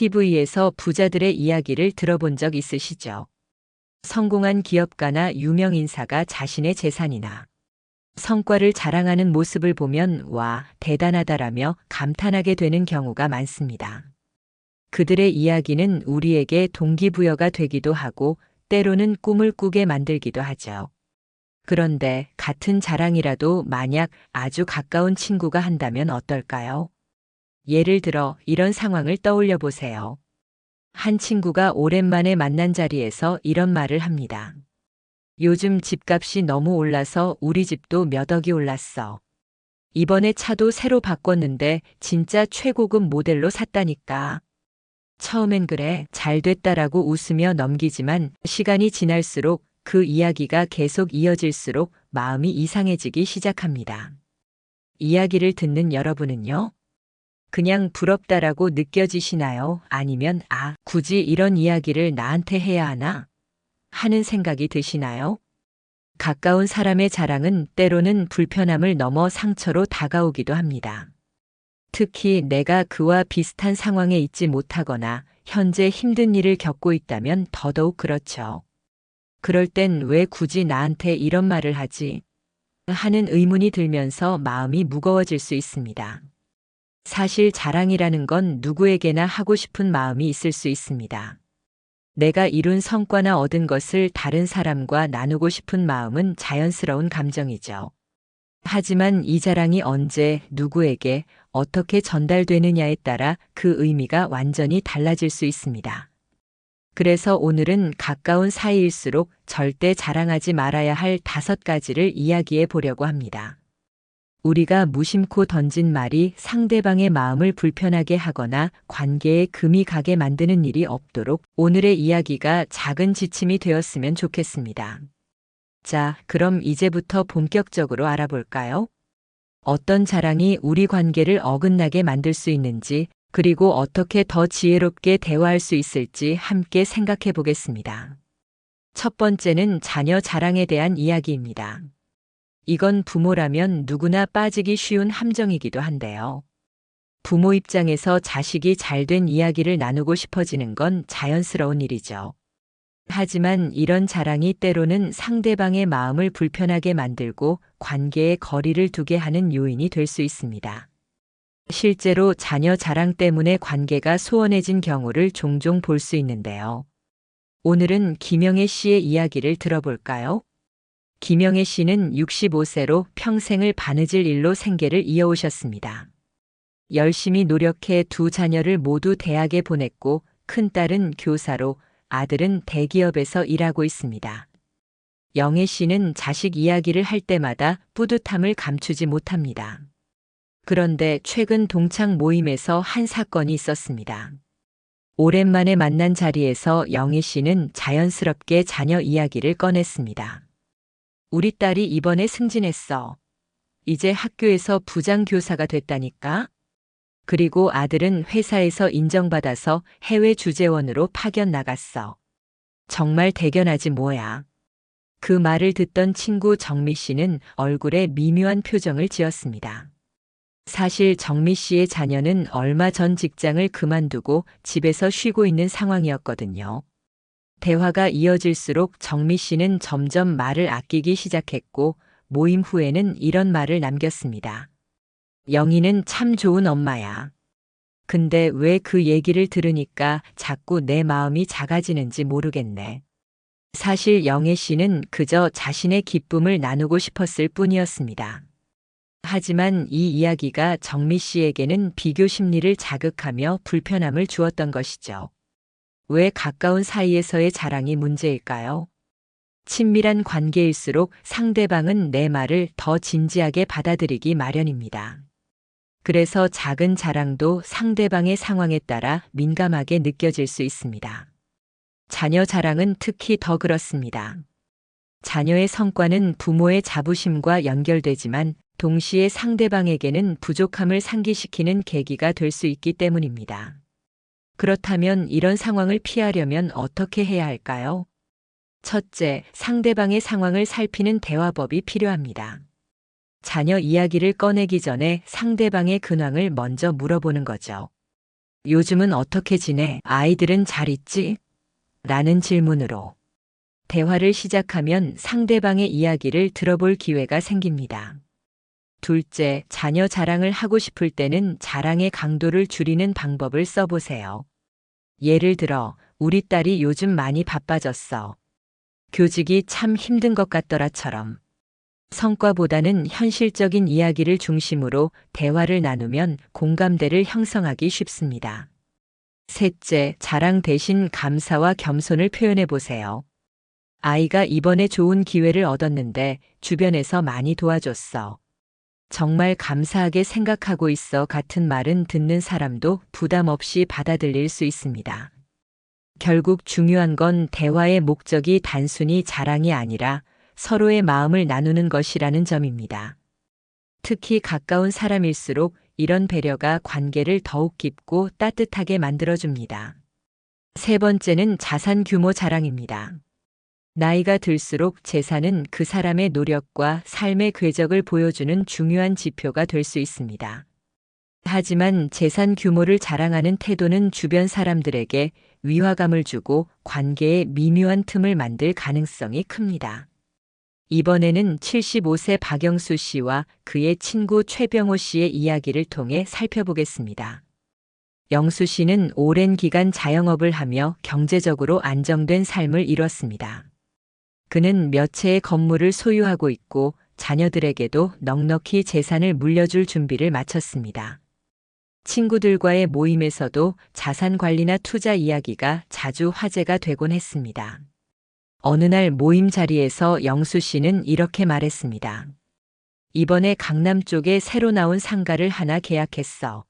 TV에서 부자들의 이야기를 들어본 적 있으시죠? 성공한 기업가나 유명 인사가 자신의 재산이나 성과를 자랑하는 모습을 보면 와, 대단하다라며 감탄하게 되는 경우가 많습니다. 그들의 이야기는 우리에게 동기부여가 되기도 하고 때로는 꿈을 꾸게 만들기도 하죠. 그런데 같은 자랑이라도 만약 아주 가까운 친구가 한다면 어떨까요? 예를 들어 이런 상황을 떠올려 보세요. 한 친구가 오랜만에 만난 자리에서 이런 말을 합니다. 요즘 집값이 너무 올라서 우리 집도 몇 억이 올랐어. 이번에 차도 새로 바꿨는데 진짜 최고급 모델로 샀다니까. 처음엔 그래, 잘 됐다라고 웃으며 넘기지만 시간이 지날수록 그 이야기가 계속 이어질수록 마음이 이상해지기 시작합니다. 이야기를 듣는 여러분은요? 그냥 부럽다라고 느껴지시나요? 아니면 아, 굳이 이런 이야기를 나한테 해야 하나? 하는 생각이 드시나요? 가까운 사람의 자랑은 때로는 불편함을 넘어 상처로 다가오기도 합니다. 특히 내가 그와 비슷한 상황에 있지 못하거나 현재 힘든 일을 겪고 있다면 더더욱 그렇죠. 그럴 땐 왜 굳이 나한테 이런 말을 하지? 하는 의문이 들면서 마음이 무거워질 수 있습니다. 사실 자랑이라는 건 누구에게나 하고 싶은 마음이 있을 수 있습니다. 내가 이룬 성과나 얻은 것을 다른 사람과 나누고 싶은 마음은 자연스러운 감정이죠. 하지만 이 자랑이 언제, 누구에게, 어떻게 전달되느냐에 따라 그 의미가 완전히 달라질 수 있습니다. 그래서 오늘은 가까운 사이일수록 절대 자랑하지 말아야 할 다섯 가지를 이야기해 보려고 합니다. 우리가 무심코 던진 말이 상대방의 마음을 불편하게 하거나 관계에 금이 가게 만드는 일이 없도록 오늘의 이야기가 작은 지침이 되었으면 좋겠습니다. 자, 그럼 이제부터 본격적으로 알아볼까요? 어떤 자랑이 우리 관계를 어긋나게 만들 수 있는지, 그리고 어떻게 더 지혜롭게 대화할 수 있을지 함께 생각해 보겠습니다. 첫 번째는 자녀 자랑에 대한 이야기입니다. 이건 부모라면 누구나 빠지기 쉬운 함정이기도 한데요. 부모 입장에서 자식이 잘된 이야기를 나누고 싶어지는 건 자연스러운 일이죠. 하지만 이런 자랑이 때로는 상대방의 마음을 불편하게 만들고 관계에 거리를 두게 하는 요인이 될 수 있습니다. 실제로 자녀 자랑 때문에 관계가 소원해진 경우를 종종 볼 수 있는데요. 오늘은 김영애 씨의 이야기를 들어볼까요? 김영애 씨는 65세로 평생을 바느질 일로 생계를 이어오셨습니다. 열심히 노력해 두 자녀를 모두 대학에 보냈고 큰딸은 교사로 아들은 대기업에서 일하고 있습니다. 영애 씨는 자식 이야기를 할 때마다 뿌듯함을 감추지 못합니다. 그런데 최근 동창 모임에서 한 사건이 있었습니다. 오랜만에 만난 자리에서 영애 씨는 자연스럽게 자녀 이야기를 꺼냈습니다. 우리 딸이 이번에 승진했어. 이제 학교에서 부장교사가 됐다니까? 그리고 아들은 회사에서 인정받아서 해외 주재원으로 파견 나갔어. 정말 대견하지 뭐야. 그 말을 듣던 친구 정미 씨는 얼굴에 미묘한 표정을 지었습니다. 사실 정미 씨의 자녀는 얼마 전 직장을 그만두고 집에서 쉬고 있는 상황이었거든요. 대화가 이어질수록 정미 씨는 점점 말을 아끼기 시작했고 모임 후에는 이런 말을 남겼습니다. 영희는 참 좋은 엄마야. 근데 왜 그 얘기를 들으니까 자꾸 내 마음이 작아지는지 모르겠네. 사실 영애 씨는 그저 자신의 기쁨을 나누고 싶었을 뿐이었습니다. 하지만 이 이야기가 정미 씨에게는 비교 심리를 자극하며 불편함을 주었던 것이죠. 왜 가까운 사이에서의 자랑이 문제일까요? 친밀한 관계일수록 상대방은 내 말을 더 진지하게 받아들이기 마련입니다. 그래서 작은 자랑도 상대방의 상황에 따라 민감하게 느껴질 수 있습니다. 자녀 자랑은 특히 더 그렇습니다. 자녀의 성과는 부모의 자부심과 연결되지만 동시에 상대방에게는 부족함을 상기시키는 계기가 될 수 있기 때문입니다. 그렇다면 이런 상황을 피하려면 어떻게 해야 할까요? 첫째, 상대방의 상황을 살피는 대화법이 필요합니다. 자녀 이야기를 꺼내기 전에 상대방의 근황을 먼저 물어보는 거죠. 요즘은 어떻게 지내? 아이들은 잘 있지? 라는 질문으로 대화를 시작하면 상대방의 이야기를 들어볼 기회가 생깁니다. 둘째, 자녀 자랑을 하고 싶을 때는 자랑의 강도를 줄이는 방법을 써보세요. 예를 들어, 우리 딸이 요즘 많이 바빠졌어. 교직이 참 힘든 것 같더라처럼. 성과보다는 현실적인 이야기를 중심으로 대화를 나누면 공감대를 형성하기 쉽습니다. 셋째, 자랑 대신 감사와 겸손을 표현해 보세요. 아이가 이번에 좋은 기회를 얻었는데 주변에서 많이 도와줬어. 정말 감사하게 생각하고 있어 같은 말은 듣는 사람도 부담 없이 받아들일 수 있습니다. 결국 중요한 건 대화의 목적이 단순히 자랑이 아니라 서로의 마음을 나누는 것이라는 점입니다. 특히 가까운 사람일수록 이런 배려가 관계를 더욱 깊고 따뜻하게 만들어줍니다. 세 번째는 자산 규모 자랑입니다. 나이가 들수록 재산은 그 사람의 노력과 삶의 궤적을 보여주는 중요한 지표가 될 수 있습니다. 하지만 재산 규모를 자랑하는 태도는 주변 사람들에게 위화감을 주고 관계에 미묘한 틈을 만들 가능성이 큽니다. 이번에는 75세 박영수 씨와 그의 친구 최병호 씨의 이야기를 통해 살펴보겠습니다. 영수 씨는 오랜 기간 자영업을 하며 경제적으로 안정된 삶을 이뤘습니다. 그는 몇 채의 건물을 소유하고 있고 자녀들에게도 넉넉히 재산을 물려줄 준비를 마쳤습니다. 친구들과의 모임에서도 자산 관리나 투자 이야기가 자주 화제가 되곤 했습니다. 어느 날 모임 자리에서 영수 씨는 이렇게 말했습니다. 이번에 강남 쪽에 새로 나온 상가를 하나 계약했어.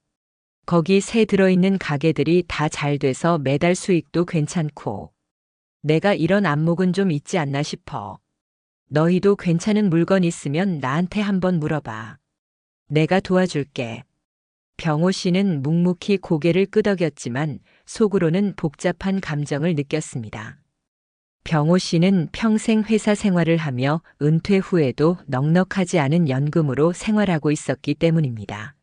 거기 새 들어있는 가게들이 다 잘 돼서 매달 수익도 괜찮고. 내가 이런 안목은 좀 있지 않나 싶어. 너희도 괜찮은 물건 있으면 나한테 한번 물어봐. 내가 도와줄게. 병호 씨는 묵묵히 고개를 끄덕였지만 속으로는 복잡한 감정을 느꼈습니다. 병호 씨는 평생 회사 생활을 하며 은퇴 후에도 넉넉하지 않은 연금으로 생활하고 있었기 때문입니다.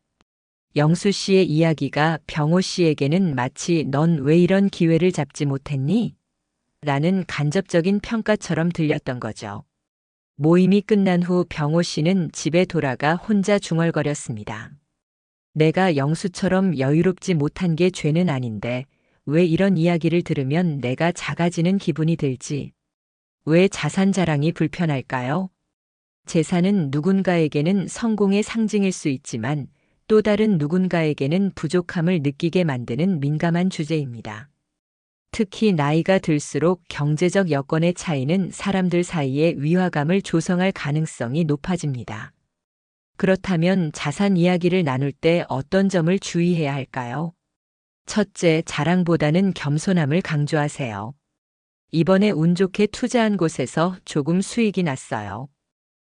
영수 씨의 이야기가 병호 씨에게는 마치 넌 왜 이런 기회를 잡지 못했니? 라는 간접적인 평가처럼 들렸던 거죠. 모임이 끝난 후 병호 씨는 집에 돌아가 혼자 중얼거렸습니다. 내가 영수처럼 여유롭지 못한 게 죄는 아닌데 왜 이런 이야기를 들으면 내가 작아지는 기분이 들지? 왜 자산 자랑이 불편할까요? 재산은 누군가에게는 성공의 상징일 수 있지만 또 다른 누군가에게는 부족함을 느끼게 만드는 민감한 주제입니다. 특히 나이가 들수록 경제적 여건의 차이는 사람들 사이에 위화감을 조성할 가능성이 높아집니다. 그렇다면 자산 이야기를 나눌 때 어떤 점을 주의해야 할까요? 첫째, 자랑보다는 겸손함을 강조하세요. 이번에 운 좋게 투자한 곳에서 조금 수익이 났어요.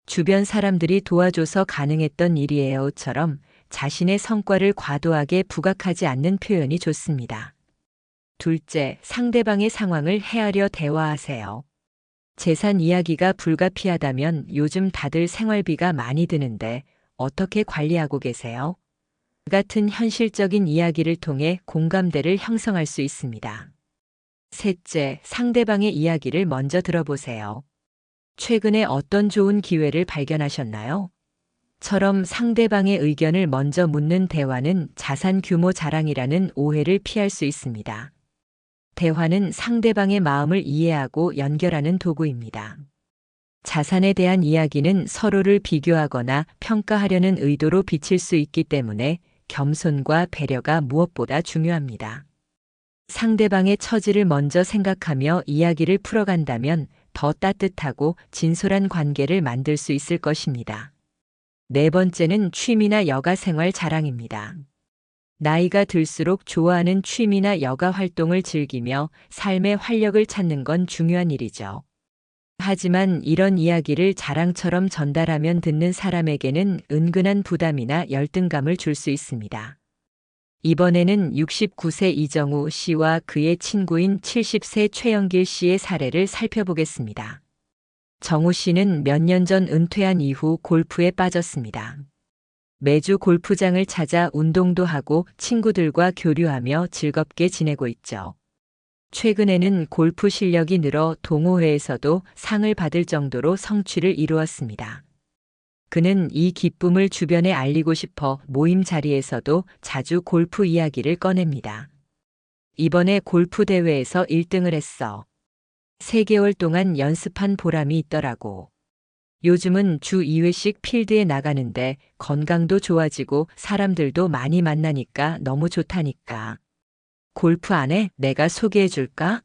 주변 사람들이 도와줘서 가능했던 일이에요.처럼 자신의 성과를 과도하게 부각하지 않는 표현이 좋습니다. 둘째, 상대방의 상황을 헤아려 대화하세요. 재산 이야기가 불가피하다면 요즘 다들 생활비가 많이 드는데 어떻게 관리하고 계세요? 같은 현실적인 이야기를 통해 공감대를 형성할 수 있습니다. 셋째, 상대방의 이야기를 먼저 들어보세요. 최근에 어떤 좋은 기회를 발견하셨나요? 처럼 상대방의 의견을 먼저 묻는 대화는 자산 규모 자랑이라는 오해를 피할 수 있습니다. 대화는 상대방의 마음을 이해하고 연결하는 도구입니다. 자산에 대한 이야기는 서로를 비교하거나 평가하려는 의도로 비칠 수 있기 때문에 겸손과 배려가 무엇보다 중요합니다. 상대방의 처지를 먼저 생각하며 이야기를 풀어간다면 더 따뜻하고 진솔한 관계를 만들 수 있을 것입니다. 네 번째는 취미나 여가 생활 자랑입니다. 나이가 들수록 좋아하는 취미나 여가 활동을 즐기며 삶의 활력을 찾는 건 중요한 일이죠. 하지만 이런 이야기를 자랑처럼 전달하면 듣는 사람에게는 은근한 부담이나 열등감을 줄 수 있습니다. 이번에는 69세 이정우 씨와 그의 친구인 70세 최영길 씨의 사례를 살펴보겠습니다. 정우 씨는 몇 년 전 은퇴한 이후 골프에 빠졌습니다. 매주 골프장을 찾아 운동도 하고 친구들과 교류하며 즐겁게 지내고 있죠. 최근에는 골프 실력이 늘어 동호회에서도 상을 받을 정도로 성취를 이루었습니다. 그는 이 기쁨을 주변에 알리고 싶어 모임 자리에서도 자주 골프 이야기를 꺼냅니다. 이번에 골프 대회에서 1등을 했어. 3개월 동안 연습한 보람이 있더라고. 요즘은 주 2회씩 필드에 나가는데 건강도 좋아지고 사람들도 많이 만나니까 너무 좋다니까. 골프 안 해? 내가 소개해 줄까?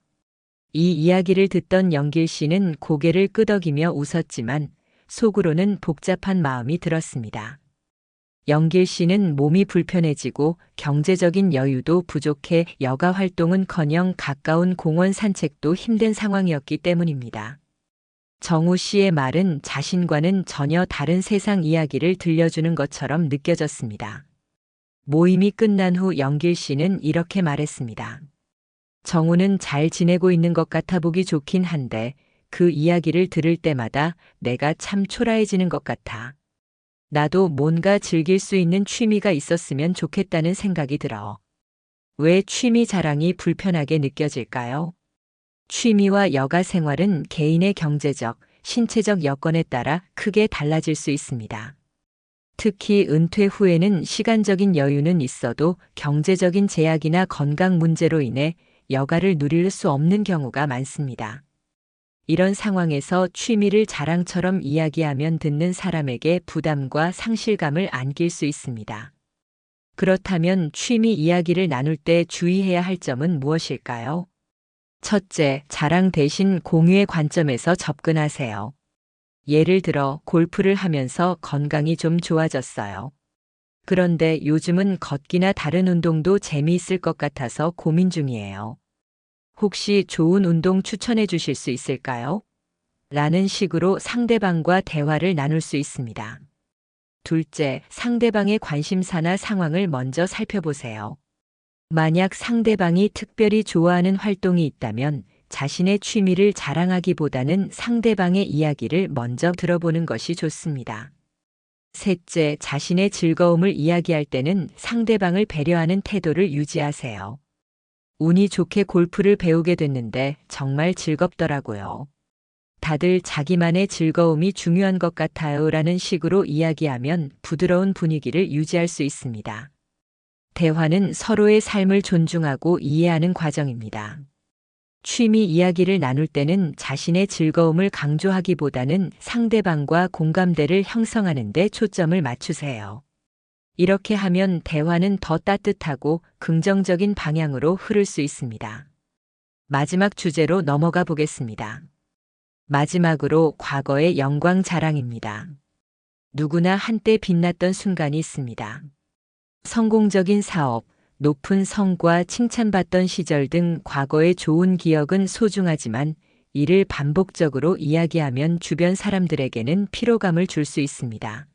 이 이야기를 듣던 영길 씨는 고개를 끄덕이며 웃었지만 속으로는 복잡한 마음이 들었습니다. 영길 씨는 몸이 불편해지고 경제적인 여유도 부족해 여가 활동은 커녕 가까운 공원 산책도 힘든 상황이었기 때문입니다. 정우 씨의 말은 자신과는 전혀 다른 세상 이야기를 들려주는 것처럼 느껴졌습니다. 모임이 끝난 후 영길 씨는 이렇게 말했습니다. 정우는 잘 지내고 있는 것 같아 보기 좋긴 한데 그 이야기를 들을 때마다 내가 참 초라해지는 것 같아. 나도 뭔가 즐길 수 있는 취미가 있었으면 좋겠다는 생각이 들어. 왜 취미 자랑이 불편하게 느껴질까요? 취미와 여가 생활은 개인의 경제적, 신체적 여건에 따라 크게 달라질 수 있습니다. 특히 은퇴 후에는 시간적인 여유는 있어도 경제적인 제약이나 건강 문제로 인해 여가를 누릴 수 없는 경우가 많습니다. 이런 상황에서 취미를 자랑처럼 이야기하면 듣는 사람에게 부담과 상실감을 안길 수 있습니다. 그렇다면 취미 이야기를 나눌 때 주의해야 할 점은 무엇일까요? 첫째, 자랑 대신 공유의 관점에서 접근하세요. 예를 들어 골프를 하면서 건강이 좀 좋아졌어요. 그런데 요즘은 걷기나 다른 운동도 재미있을 것 같아서 고민 중이에요. 혹시 좋은 운동 추천해 주실 수 있을까요? 라는 식으로 상대방과 대화를 나눌 수 있습니다. 둘째, 상대방의 관심사나 상황을 먼저 살펴보세요. 만약 상대방이 특별히 좋아하는 활동이 있다면 자신의 취미를 자랑하기보다는 상대방의 이야기를 먼저 들어보는 것이 좋습니다. 셋째, 자신의 즐거움을 이야기할 때는 상대방을 배려하는 태도를 유지하세요. 운이 좋게 골프를 배우게 됐는데 정말 즐겁더라고요. 다들 자기만의 즐거움이 중요한 것 같아요 라는 식으로 이야기하면 부드러운 분위기를 유지할 수 있습니다. 대화는 서로의 삶을 존중하고 이해하는 과정입니다. 취미 이야기를 나눌 때는 자신의 즐거움을 강조하기보다는 상대방과 공감대를 형성하는 데 초점을 맞추세요. 이렇게 하면 대화는 더 따뜻하고 긍정적인 방향으로 흐를 수 있습니다. 마지막 주제로 넘어가 보겠습니다. 마지막으로 과거의 영광 자랑입니다. 누구나 한때 빛났던 순간이 있습니다. 성공적인 사업, 높은 성과 칭찬받던 시절 등 과거의 좋은 기억은 소중하지만 이를 반복적으로 이야기하면 주변 사람들에게는 피로감을 줄 수 있습니다.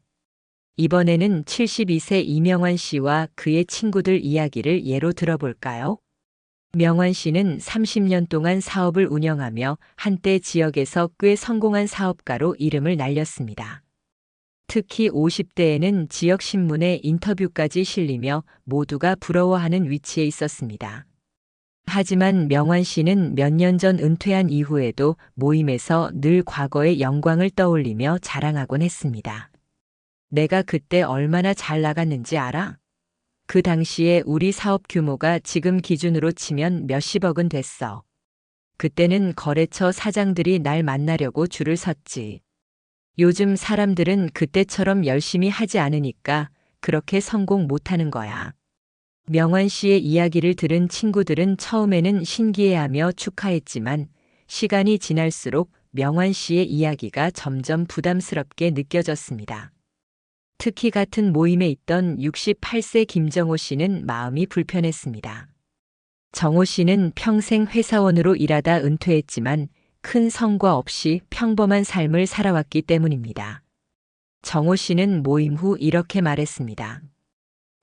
이번에는 72세 이명환 씨와 그의 친구들 이야기를 예로 들어볼까요? 명환 씨는 30년 동안 사업을 운영하며 한때 지역에서 꽤 성공한 사업가로 이름을 날렸습니다. 특히 50대에는 지역 신문에 인터뷰까지 실리며 모두가 부러워하는 위치에 있었습니다. 하지만 명환 씨는 몇 년 전 은퇴한 이후에도 모임에서 늘 과거의 영광을 떠올리며 자랑하곤 했습니다. 내가 그때 얼마나 잘 나갔는지 알아? 그 당시에 우리 사업 규모가 지금 기준으로 치면 몇십억은 됐어. 그때는 거래처 사장들이 날 만나려고 줄을 섰지. 요즘 사람들은 그때처럼 열심히 하지 않으니까 그렇게 성공 못하는 거야. 명환 씨의 이야기를 들은 친구들은 처음에는 신기해하며 축하했지만 시간이 지날수록 명환 씨의 이야기가 점점 부담스럽게 느껴졌습니다. 특히 같은 모임에 있던 68세 김정호 씨는 마음이 불편했습니다. 정호 씨는 평생 회사원으로 일하다 은퇴했지만 큰 성과 없이 평범한 삶을 살아왔기 때문입니다. 정호 씨는 모임 후 이렇게 말했습니다.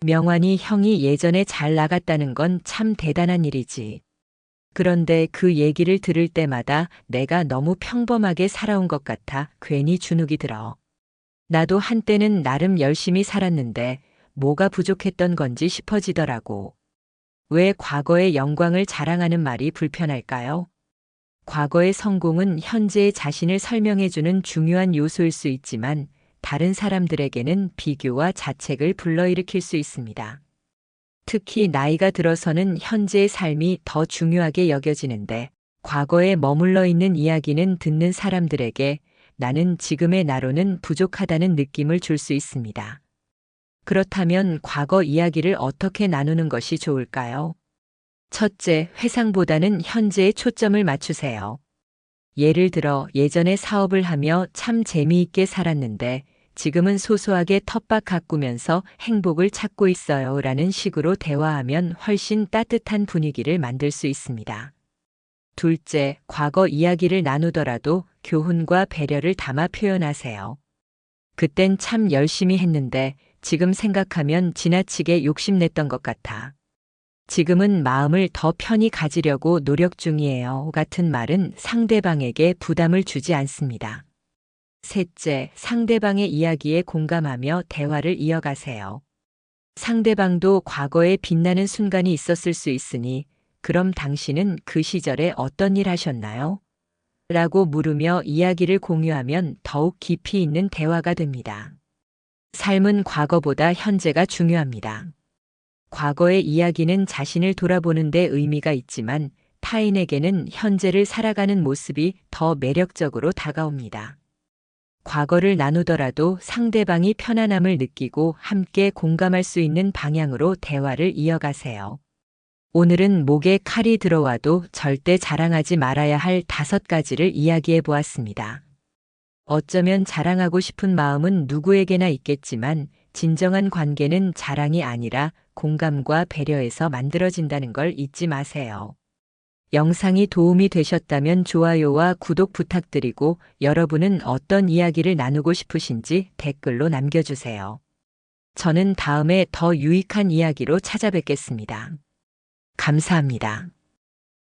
명환이 형이 예전에 잘 나갔다는 건 참 대단한 일이지. 그런데 그 얘기를 들을 때마다 내가 너무 평범하게 살아온 것 같아 괜히 주눅이 들어. 나도 한때는 나름 열심히 살았는데 뭐가 부족했던 건지 싶어지더라고. 왜 과거의 영광을 자랑하는 말이 불편할까요? 과거의 성공은 현재의 자신을 설명해주는 중요한 요소일 수 있지만 다른 사람들에게는 비교와 자책을 불러일으킬 수 있습니다. 특히 나이가 들어서는 현재의 삶이 더 중요하게 여겨지는데 과거에 머물러 있는 이야기는 듣는 사람들에게 나는 지금의 나로는 부족하다는 느낌을 줄 수 있습니다. 그렇다면 과거 이야기를 어떻게 나누는 것이 좋을까요? 첫째, 회상보다는 현재에 초점을 맞추세요. 예를 들어 예전에 사업을 하며 참 재미있게 살았는데 지금은 소소하게 텃밭 가꾸면서 행복을 찾고 있어요 라는 식으로 대화하면 훨씬 따뜻한 분위기를 만들 수 있습니다. 둘째, 과거 이야기를 나누더라도 교훈과 배려를 담아 표현하세요. 그땐 참 열심히 했는데 지금 생각하면 지나치게 욕심냈던 것 같아. 지금은 마음을 더 편히 가지려고 노력 중이에요. 같은 말은 상대방에게 부담을 주지 않습니다. 셋째, 상대방의 이야기에 공감하며 대화를 이어가세요. 상대방도 과거에 빛나는 순간이 있었을 수 있으니 그럼 당신은 그 시절에 어떤 일 하셨나요? 라고 물으며 이야기를 공유하면 더욱 깊이 있는 대화가 됩니다. 삶은 과거보다 현재가 중요합니다. 과거의 이야기는 자신을 돌아보는 데 의미가 있지만 타인에게는 현재를 살아가는 모습이 더 매력적으로 다가옵니다. 과거를 나누더라도 상대방이 편안함을 느끼고 함께 공감할 수 있는 방향으로 대화를 이어가세요. 오늘은 목에 칼이 들어와도 절대 자랑하지 말아야 할 다섯 가지를 이야기해 보았습니다. 어쩌면 자랑하고 싶은 마음은 누구에게나 있겠지만 진정한 관계는 자랑이 아니라 공감과 배려에서 만들어진다는 걸 잊지 마세요. 영상이 도움이 되셨다면 좋아요와 구독 부탁드리고 여러분은 어떤 이야기를 나누고 싶으신지 댓글로 남겨주세요. 저는 다음에 더 유익한 이야기로 찾아뵙겠습니다. 감사합니다.